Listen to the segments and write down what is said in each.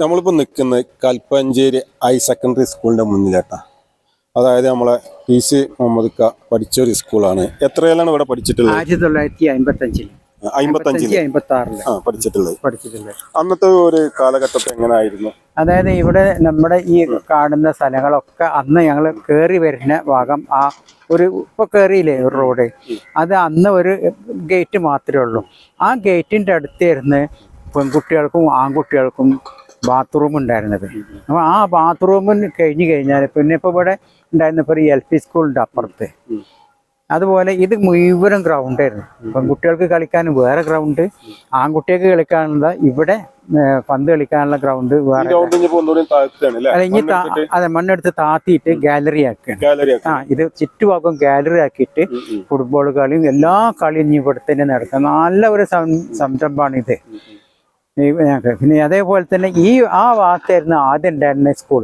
നമ്മളിപ്പോൾ നിൽക്കുന്നത് Kalpancheri high secondary സ്കൂളിന്റെ മുന്നിലേട്ടാ. അതായത് നമ്മളെ പി സി മുഹമ്മദ് ക പഠിച്ച ഒരു സ്കൂളാണ്. എത്രയിലാണ് ഇവിടെ പഠിച്ചിട്ടുള്ളത്? ആയിരത്തി തൊള്ളായിരത്തി അമ്പത്തഞ്ചിൽ അമ്പത്തി ആറിൽ ആ പഠിച്ചിട്ടുള്ളത്. അന്നത്തെ ഒരു കാലഘട്ടത്തിൽ എങ്ങനെയായിരുന്നു അതായത് ഇവിടെ നമ്മുടെ ഈ കാണുന്ന സ്ഥലങ്ങളൊക്കെ അന്ന് ഞങ്ങൾ കയറി വരുന്ന ഭാഗം ആ ഒരു ഇപ്പൊ കയറിയില്ലേ ഒരു റോഡ്? അത് അന്ന് ഒരു ഗേറ്റ് മാത്രമേ ഉള്ളൂ. ആ ഗേറ്റിന്റെ അടുത്തിരുന്ന് പെൺകുട്ടികൾക്കും ആൺകുട്ടികൾക്കും ബാത്റൂം ഉണ്ടായിരുന്നത്. അപ്പോൾ ആ ബാത്റൂമിന് കഴിഞ്ഞ് കഴിഞ്ഞാൽ പിന്നെ ഇപ്പോൾ ഇവിടെ ഉണ്ടായിരുന്ന ഇപ്പോൾ എൽ പി സ്കൂളിന്റെ അപ്പുറത്ത്. അതുപോലെ ഇത് മുഴുവനും ഗ്രൗണ്ടായിരുന്നു പെൺകുട്ടികൾക്ക് കളിക്കാൻ വേറെ ഗ്രൗണ്ട് ആൺകുട്ടികൾക്ക് കളിക്കാനുള്ള ഇവിടെ പന്ത് കളിക്കാനുള്ള ഗ്രൗണ്ട് വേറെ അല്ല? ഇനി അതെ മണ്ണെടുത്ത് താത്തിയിട്ട് ഗാലറി ആക്കുകയാണ് ഗാലറി ആ ഇത് ചുറ്റുഭാഗം ഗാലറി ആക്കിയിട്ട് ഫുട്ബോൾ കളിയും എല്ലാ കളിയും ഇനി ഇവിടെ തന്നെ നടക്കുക. നല്ല ഒരു സംരംഭമാണ് ഇത് ഞങ്ങൾക്ക്. പിന്നെ അതേപോലെ തന്നെ ഈ ആ ഭാഗത്തായിരുന്നു ആദ്യം ഉണ്ടായിരുന്ന സ്കൂൾ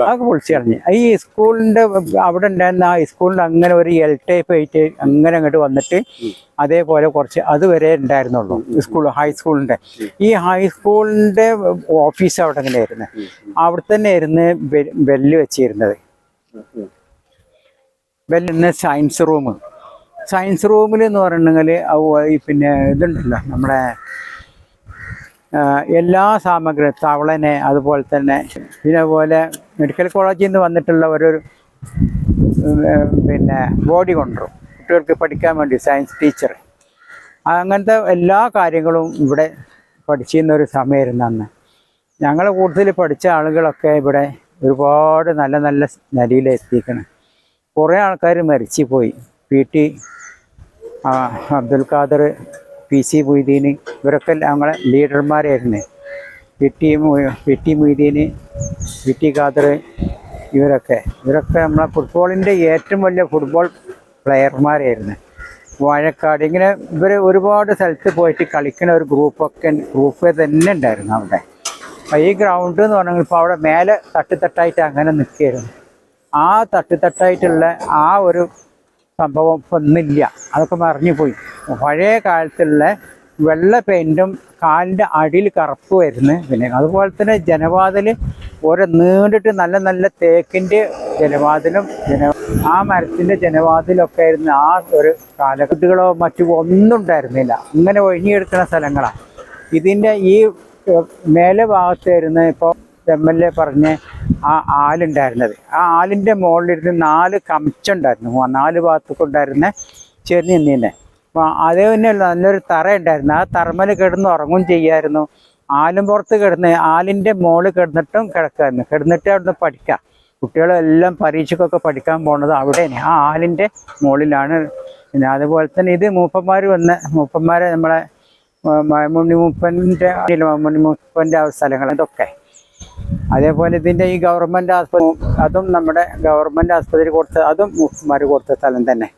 അതൊക്കെ പൊളിച്ചറിഞ്ഞ് ഈ സ്കൂളിന്റെ അവിടെ ഉണ്ടായിരുന്ന ആ സ്കൂളിന്റെ അങ്ങനെ ഒരു എൽ ടൈപ്പ് ആയിട്ട് അങ്ങനെ അങ്ങോട്ട് വന്നിട്ട് അതേപോലെ കുറച്ച് അതുവരെ ഉണ്ടായിരുന്നുള്ളൂ സ്കൂൾ ഹൈസ്കൂളിന്റെ ഈ ഹൈസ്കൂളിന്റെ ഓഫീസ് അവിടെ അങ്ങനെ ആയിരുന്നു. അവിടെ തന്നെ ആയിരുന്നു ബെ- ബെല്ല് വെച്ചിരുന്നത്. ബെല്ലിന്ന് സയൻസ് റൂം സയൻസ് റൂമിൽ എന്ന് പറഞ്ഞിട്ടുണ്ടെങ്കിൽ പിന്നെ ഇതുണ്ടല്ലോ നമ്മുടെ എല്ലാ സാമഗ്രി തവളനെ അതുപോലെ തന്നെ പിന്നെ പോലെ മെഡിക്കൽ കോളേജിൽ നിന്ന് വന്നിട്ടുള്ള ഒരു പിന്നെ ബോഡി കൊണ്ടുവരും. കുട്ടികൾക്ക് പഠിക്കാൻ വേണ്ടി സയൻസ് ടീച്ചർ അങ്ങനത്തെ എല്ലാ കാര്യങ്ങളും ഇവിടെ പഠിച്ചിരുന്ന ഒരു സമയമായിരുന്നു അന്ന്. ഞങ്ങൾ കൂടുതൽ പഠിച്ച ആളുകളൊക്കെ ഇവിടെ ഒരുപാട് നല്ല നല്ല നിലയിലെത്തിക്കണം കുറേ ആൾക്കാർ മരിച്ചു പോയി P T Abdul Khader P C Moideen ഇവരൊക്കെ ഞങ്ങളെ ലീഡർമാരായിരുന്നു. P T P T Moideen P T Khader ഇവരൊക്കെ. ഇവരൊക്കെ നമ്മളെ ഫുട്ബോളിന്റെ ഏറ്റവും വലിയ ഫുട്ബോൾ പ്ലെയർമാരായിരുന്നു വാഴക്കാട് ഇങ്ങനെ ഇവർ ഒരുപാട് സ്ഥലത്ത് പോയിട്ട് കളിക്കുന്ന ഒരു ഗ്രൂപ്പൊക്കെ ഗ്രൂപ്പ് തന്നെ ഉണ്ടായിരുന്നു അവിടെ. ഈ ഗ്രൗണ്ട് എന്ന് പറഞ്ഞാൽ ഇപ്പോൾ അവിടെ മേലെ തട്ടിത്തട്ടായിട്ട് അങ്ങനെ നിൽക്കുകയായിരുന്നു. ആ തട്ടിത്തട്ടായിട്ടുള്ള ആ ഒരു സംഭവം ഇപ്പം ഇന്നില്ല. അതൊക്കെ മറിഞ്ഞു പോയി പഴയ കാലത്തുള്ള വെള്ള പെയിന്റും കാലിന്റെ അടിയിൽ കറുപ്പ് വരുന്നു. പിന്നെ അതുപോലെ തന്നെ ജനവാതിൽ ഓരോ നീണ്ടിട്ട് നല്ല നല്ല തേക്കിന്റെ ജനവാതിലും ജന ആ മരത്തിന്റെ ജനവാതിലൊക്കെ ആയിരുന്നു ആ ഒരു കാലഘട്ടങ്ങളോ മറ്റു ഒന്നും ഉണ്ടായിരുന്നില്ല. ഇങ്ങനെ ഒഴിഞ്ഞെടുക്കുന്ന സ്ഥലങ്ങളാണ് ഇതിന്റെ ഈ മേലെ ഭാഗത്തായിരുന്നു ഇപ്പോൾ എം എൽ എ പറഞ്ഞ ആ ആലുണ്ടായിരുന്നത് ആ ആലിന്റെ മുകളിലിരുന്ന് നാല് കമിച്ചുണ്ടായിരുന്നു നാല് ഭാഗത്തൊക്കെ ചെറിയ നിന്നെ അപ്പോൾ അതേ തന്നെ നല്ലൊരു തറ ഉണ്ടായിരുന്നു ആ തറമൽ കിടന്ന് ഉറങ്ങും ചെയ്യായിരുന്നു. ആലും പുറത്ത് കിടന്ന് ആലിന്റെ മുകളിൽ കിടന്നിട്ടും കിടക്കായിരുന്നു. കിടന്നിട്ട് അവിടുന്ന് പഠിക്കാം. കുട്ടികളെല്ലാം പരീക്ഷയ്ക്കൊക്കെ പഠിക്കാൻ പോണത് അവിടെയാണ്. ആ ആലിന്റെ മുകളിലാണ് പിന്നെ അതുപോലെ തന്നെ ഇത് മൂപ്പന്മാർ വന്ന് മൂപ്പന്മാരെ നമ്മളെ മമ്മൂണി മൂപ്പന്റെ മമ്മൂണി മൂപ്പന്റെ ആ സ്ഥലങ്ങൾ ഇതൊക്കെ. അതേപോലെ ഇതിന്റെ ഈ ഗവൺമെന്റ് ആസ്പത്രി അതും നമ്മുടെ ഗവൺമെന്റ് ആസ്പത്രി കൊടുത്ത അതും മുഖ്യമാർ കൊടുത്ത സ്ഥലം തന്നെ.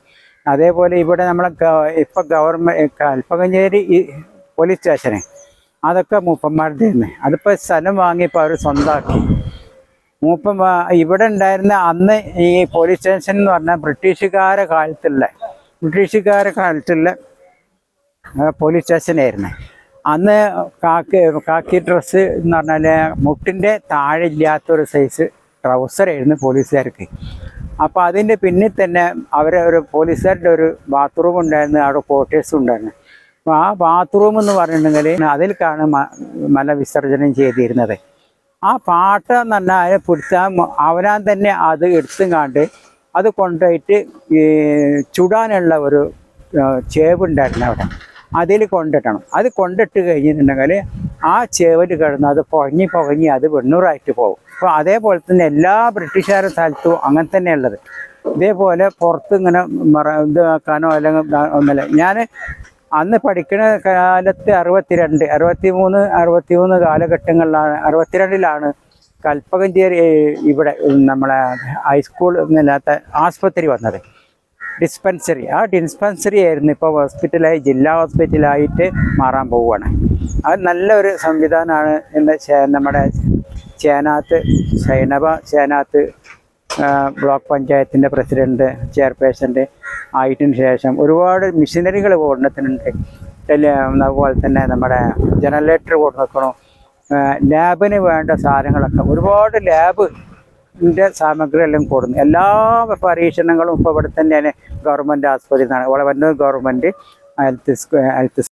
അതേപോലെ ഇവിടെ നമ്മളെ ഇപ്പം ഗവൺമെന്റ് കൽപ്പകഞ്ചേരി ഈ പോലീസ് സ്റ്റേഷന് അതൊക്കെ മൂപ്പന്മാരുടെ തന്നെ. അതിപ്പോൾ സ്ഥലം വാങ്ങിയപ്പോൾ അവർ സ്വന്തമാക്കി മൂപ്പം ഇവിടെ ഉണ്ടായിരുന്ന അന്ന് ഈ പോലീസ് സ്റ്റേഷൻ എന്ന് പറഞ്ഞാൽ ബ്രിട്ടീഷുകാരെ കാലത്തുള്ള ബ്രിട്ടീഷുകാരെ കാലത്തുള്ള പോലീസ് സ്റ്റേഷനായിരുന്നു അന്ന് കാക്കി കാക്കി ഡ്രസ്സ് എന്ന് പറഞ്ഞാൽ മുട്ടിന്റെ താഴെ ഇല്ലാത്തൊരു സൈസ് ട്രൗസറായിരുന്നു പോലീസുകാർക്ക്. അപ്പോൾ അതിന്റെ പിന്നിൽ തന്നെ അവരെ ഒരു പോലീസുകാരുടെ ഒരു ബാത്റൂം ഉണ്ടായിരുന്നു അവിടെ ക്വാർട്ടേഴ്സും ഉണ്ടായിരുന്നു. അപ്പോൾ ആ ബാത്റൂം എന്ന് പറഞ്ഞിട്ടുണ്ടെങ്കിൽ അതിൽക്കാണ് മ മല വിസർജനം ചെയ്തിരുന്നത്. ആ പാട്ട എന്ന് പറഞ്ഞാൽ അതിനെ പിടിച്ചാൽ അവനാൻ തന്നെ അത് എടുത്തും കണ്ട് അത് കൊണ്ടുപോയിട്ട് ഈ ചുടാനുള്ള ഒരു ചേവ് ഉണ്ടായിരുന്നു അവിടെ. അതിൽ കൊണ്ടിട്ടണം. അത് കൊണ്ടിട്ട് കഴിഞ്ഞിട്ടുണ്ടെങ്കിൽ ആ ചേവൽ കിടന്ന് അത് പുകഞ്ഞ് പുകഞ്ഞ് അത് വെണ്ണൂറായിട്ട് പോകും. അപ്പോൾ അതേപോലെ തന്നെ എല്ലാ ബ്രിട്ടീഷുകാരുടെ സ്ഥലത്തും അങ്ങനെ തന്നെയുള്ളത്. ഇതേപോലെ പുറത്ത് ഇങ്ങനെ മറ ഇതാക്കാനോ അല്ലെങ്കിൽ ഒന്നല്ല ഞാൻ അന്ന് പഠിക്കുന്ന കാലത്ത് അറുപത്തിരണ്ട് അറുപത്തി മൂന്ന് അറുപത്തി മൂന്ന് കാലഘട്ടങ്ങളിലാണ് അറുപത്തിരണ്ടിലാണ് കൽപ്പകഞ്ചേരി ഇവിടെ നമ്മളെ ഹൈസ്കൂൾ എന്നല്ലാത്ത ആസ്പത്രി വന്നത്. ഡിസ്പെൻസറി ആ ഡിസ്പെൻസറി ആയിരുന്നു ഇപ്പോൾ ഹോസ്പിറ്റലായി ജില്ലാ ഹോസ്പിറ്റലായിട്ട് മാറാൻ പോവുകയാണ്. അത് നല്ലൊരു സംവിധാനമാണ് എന്ന് നമ്മുടെ ചേനാത്ത് സൈനബ ചേനാത്ത് ബ്ലോക്ക് പഞ്ചായത്തിന്റെ പ്രസിഡന്റ് ചെയർപേഴ്സന്റ് ആയിട്ടിന് ശേഷം ഒരുപാട് മിഷനറികൾ ടെലി അതുപോലെ തന്നെ നമ്മുടെ ജനറേറ്റർ കൊടുക്കണം ലാബിന് വേണ്ട സാധനങ്ങളൊക്കെ ഒരുപാട് ലാബ് ന്റെ സാമഗ്രി എല്ലാം കൊടുന്നു. എല്ലാ പരീക്ഷണങ്ങളും ഇപ്പോൾ ഇവിടെ തന്നെയാണ് ഗവൺമെന്റ് ആസ്പത്രി നടക്കുന്നത് ഇവിടെ വന്നത് ഗവൺമെന്റ് ഹെൽത്ത് ഹെൽത്ത്